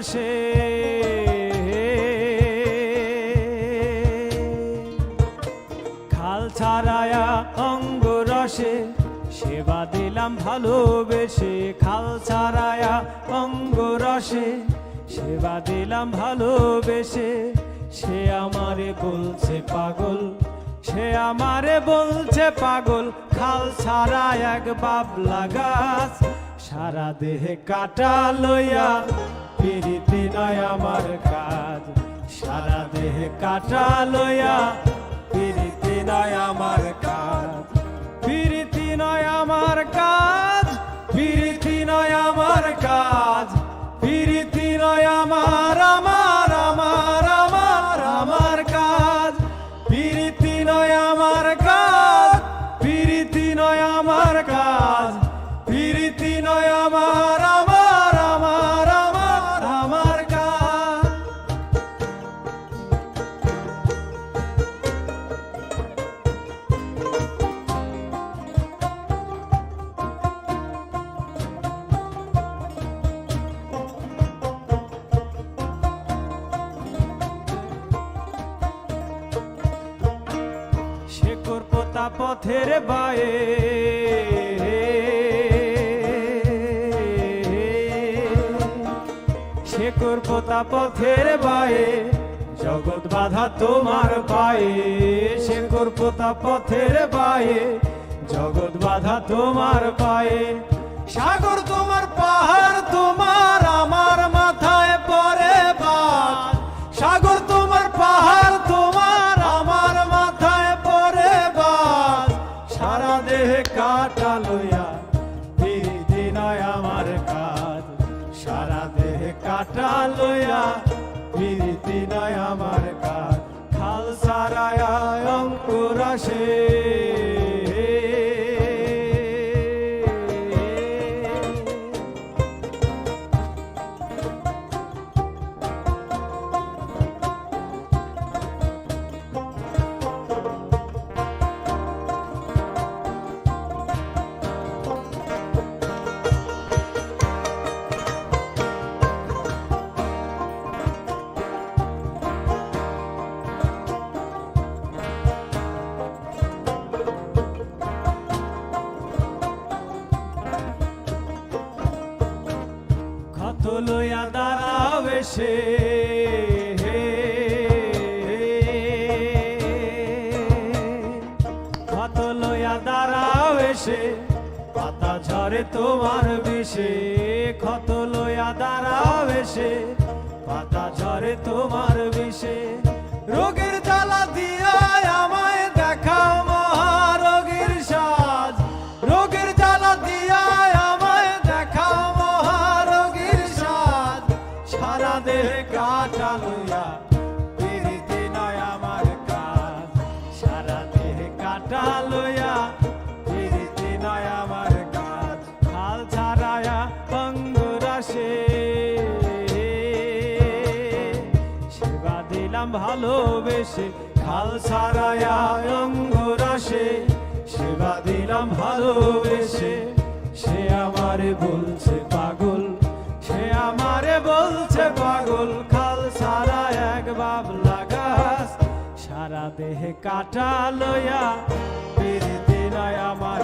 রসে খাল ছাড়ায়া অঙ্গ রসে সেবা দিলাম ভালোবেসে। খাল ছাড়ায়া অঙ্গ রসে সেবা দিলাম ভালোবেসে। সে আমারে বলছে পাগল, সে আমারে বলছে পাগল। খাল ছাড়া এক বাবলা গাছ সারা দেহে কাটা লইয়া পিরিতি নয় আমার কাজ। সারা দেহে কাটা লইয়া নয় আমার কাজ। পোতা পথের বায়ে। শেকর পোতা পথের বায়ে। জগৎ বাধা তোমার পায়ে। শেকর পোতা পথের বায়ে। জগৎ বাধা তোমার পায়ে। সাগর তোমার পাহাড়, তোমার আমার মাথায় দেহে লইয়া প্রীতি নয় আমার কাজ। খাল সারায় অঙ্কুর লইয়া দাঁড়াও এসে। ক্ষত লইয়া দাঁড়াও এসে, পাতা ঝরে তোমার বিষে। ক্ষত লইয়া দাঁড়াও এসে, পাতা ঝরে তোমার বিষে। রোগের জ্বালা দিয়া সারা দেহে কাটা লইয়া পিরিতি নয় আমার কাজ। সারা দেহে কাটা লইয়া পিরিতি নয় আমার কাজ। হাল ছাড়ায়া অঙ্গুরাসে সেবা দিলাম ভালোবেসে, খাল ছাড়ায়া অঙ্গুরাসে সেবা দিলাম ভালোবেসে, সে আমারে বলছে পাগল খাল সারা এক বাবলা গাছ সারা দেহে কাটা লইয়া পিরিতি নয় আমার